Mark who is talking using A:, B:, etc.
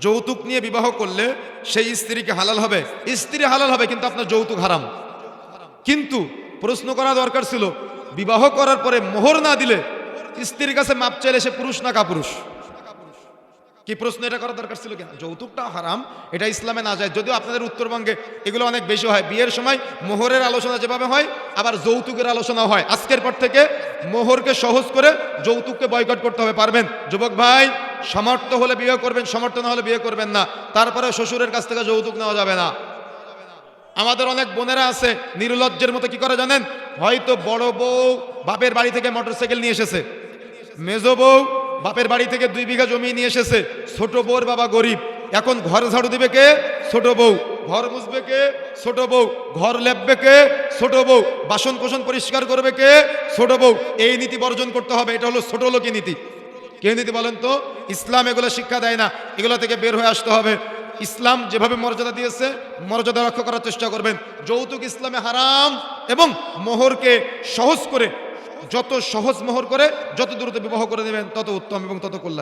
A: যৌতুক নিয়ে বিবাহ করলে সেই স্ত্রীকে হালাল হবে। স্ত্রী হালাল হবে, কিন্তু আপনার যৌতুক হারাম। কিন্তু প্রশ্ন করা দরকার ছিল, বিবাহ করার পরে মোহর না দিলে স্ত্রীর কাছে মাপ চাইলে সে পুরুষ না কাপুরুষ? কি প্রশ্ন এটা করা দরকার ছিল কেন? যৌতুকটা হারাম, এটা ইসলামে না যায়। যদিও আপনাদের উত্তরবঙ্গে এগুলো অনেক বেশি হয়। বিয়ের সময় মোহরের আলোচনা যেভাবে হয়, আবার যৌতুকের আলোচনা হয়। আজকের পর থেকে মোহরকে সহজ করে যৌতুককে বয়কট করতে হবে। পারবেন? যুবক ভাই সমর্থ হলে বিয়ে করবেন, সমর্থ না হলে বিয়ে করবেন না। তারপরে শ্বশুরের কাছ থেকে যৌতুক নেওয়া যাবে না। আমাদের অনেক বোনেরা আছে, নির্লজ্জের মতো কি করে জানেন? হয়তো বড় বউ বাপের বাড়ি থেকে মোটরসাইকেল নিয়ে এসেছে। মেজো বউ বাপের বাড়ি থেকে দুই বিঘা জমি নিয়ে এসেছে। ছোট বউর বাবা গরিব। এখন ঘর ঝাড়ু দিবে কে? ছোট বউ। ঘর মুছবে কে? ছোট বউ। ঘর লেপবে কে? ছোট বউ। বাসন কোসন পরিষ্কার করবে কে? ছোট বউ। এই নীতি বর্জন করতে হবে। এটা হলো ছোট লোকের নীতি। কে যদি বলেন তো, ইসলাম এগুলো শিক্ষা দেয় না, এগুলো থেকে বের হয়ে আসতে হবে। ইসলাম যেভাবে মর্যাদা দিয়েছে, মর্যাদা রক্ষা করার চেষ্টা করবেন। যৌতুক ইসলামে হারাম এবং মোহরকে সহজ করে, যত সহজ মোহর করে, যত দ্রুত বিবাহ করে দেবেন, তত উত্তম এবং তত কল্যাণ।